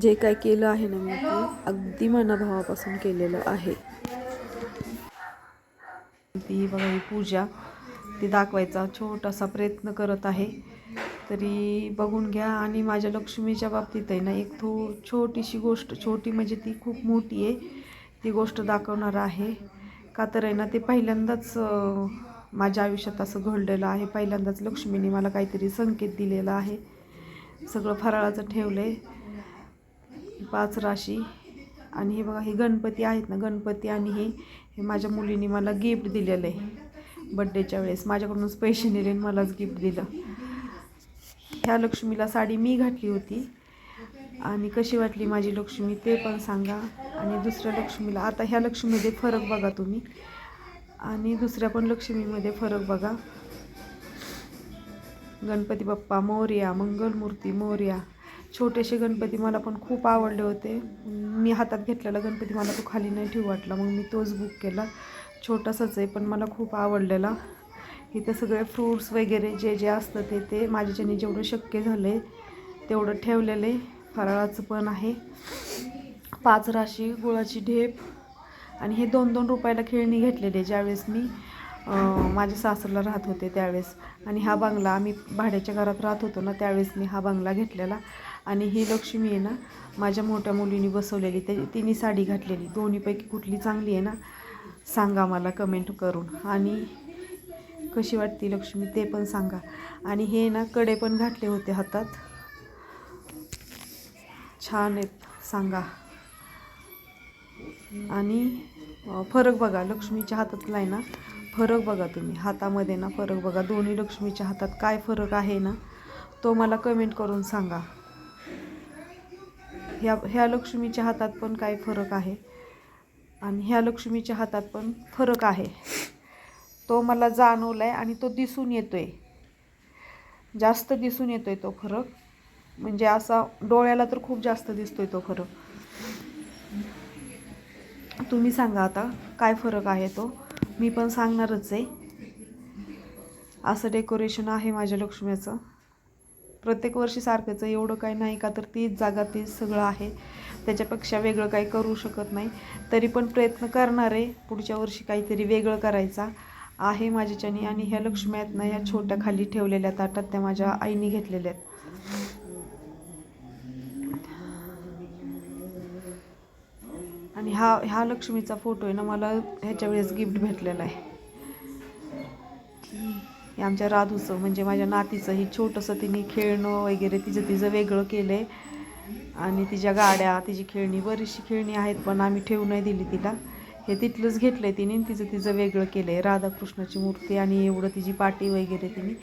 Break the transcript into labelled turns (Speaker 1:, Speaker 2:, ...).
Speaker 1: जे काय केलं आहे ना मी ते अगदी मनाभावापासून केलेलं आहे. ती बघा ही पूजा ती दाखवायचा छोटासा प्रयत्न करत आहे. तरी बघून घ्या. आणि माझ्या लक्ष्मीच्या बाबतीत आहे ना एक थो छोटीशी गोष्ट छोटी म्हणजे ती खूप मोठी आहे. ती गोष्ट दाखवणार आहे. का तर आहे ना ते पहिल्यांदाच माझ्या आयुष्यात असं घडलेलं आहे. पहिल्यांदाच लक्ष्मीने मला काहीतरी संकेत दिलेला आहे. सगळं फराळाचं ठेवलं आहे पाच राशी. आणि हे बघा हे गणपती आहेत ना गणपती आणि हे हे माझ्या मुलीने मला गिफ्ट दिलेलं आहे. बड्डेच्या वेळेस. माझ्याकडूनच पैसे नेले मलाच गिफ्ट दिलं. ह्या लक्ष्मीला साडी मी घातली होती. आणि कशी वाटली माझी लक्ष्मी ते पण सांगा. आणि दुसऱ्या लक्ष्मीला आता ह्या लक्ष्मीमध्ये फरक बघा तुम्ही. आणि दुसऱ्या पण लक्ष्मीमध्ये फरक बघा. गणपती बाप्पा मोर्या मंगलमूर्ती मोर्या. छोटेसे गणपती मला पण खूप आवडले होते. मी हातात घेतलेला गणपती मला तो खाली नाही ठेवू वाटला. मग मी तोच बुक केला. छोटासाच आहे पण मला खूप आवडलेला. इथं सगळे फ्रूट्स वगैरे जे जे असतं ते ते माझ्याच्याने जेवढं शक्य झालं आहे तेवढं ठेवलेलं आहे फराळाचं पण आहे. पाच राशी गुळाची ढेप. आणि हे दोन दोन रुपयाला खेळणी घेतलेली ज्यावेळेस मी. माझ्या सासरला राहत होते त्यावेळेस. आणि हा बंगला आम्ही भाड्याच्या घरात राहत होतो ना त्यावेळेस मी हा बंगला घेतलेला. आणि ही लक्ष्मी आहे ना माझ्या मोठ्या मुलीने बसवलेली. ते तिने साडी घातलेली. दोन्हीपैकी कुठली चांगली आहे ना सांगा मला कमेंट करून. आणि कशी वाटते लक्ष्मी ते पण सांगा. आणि हे ना कडे पण घातले होते हातात. छान आहेत सांगा. आणि फरक बघा लक्ष्मीच्या हातातला आहे ना फरक बघा तुम्ही. हातामध्ये ना फरक बघा. दोन्ही लक्ष्मीच्या हातात काय फरक आहे ना तो मला कमेंट करून सांगा. ह्या ह्या लक्ष्मीच्या हातात पण काय फरक आहे? आणि ह्या लक्ष्मीच्या हातात पण फरक आहे. तो मला जाणवला आहे आणि तो दिसून येतो आहे जास्त दिसून येतो आहे तो फरक. म्हणजे असा डोळ्याला तर खूप जास्त दिसतोय तो फरक. तुम्ही सांगा आता काय फरक आहे तो? मी पण सांगणारच आहे. असं डेकोरेशन आहे माझ्या लक्ष्मीचं. प्रत्येक वर्षी सारखंच आहे. एवढं काही नाही का तर तीच जागा तीच सगळं आहे. त्याच्यापेक्षा वेगळं काही करू शकत नाही. तरी पण प्रयत्न करणार आहे. पुढच्या वर्षी काहीतरी वेगळं करायचा आहे माझ्याच्यानी आणि ह्या लक्ष्म्यातनं ह्या छोट्या खाली ठेवलेल्या ताटात त्या माझ्या आईने घेतलेल्या आहेत. आणि हा ह्या लक्ष्मीचा फोटो आहे ना मला ह्याच्या वेळेस गिफ्ट भेटलेला आहे. आमच्या राधूचं म्हणजे माझ्या नातीचं ही छोटंसं तिने खेळणं वगैरे तिचं तिचं वेगळं केलं आहे आणि तिच्या गाड्या तिची खेळणी बरीचशी खेळणी आहेत पण आम्ही ठेवू नाही दिली तिला. हे तिथलंच घेतलं आहे तिने तिचं तिचं वेगळं केलं आहे राधाकृष्णाची मूर्ती आणि एवढं तिची पाटी वगैरे तिने.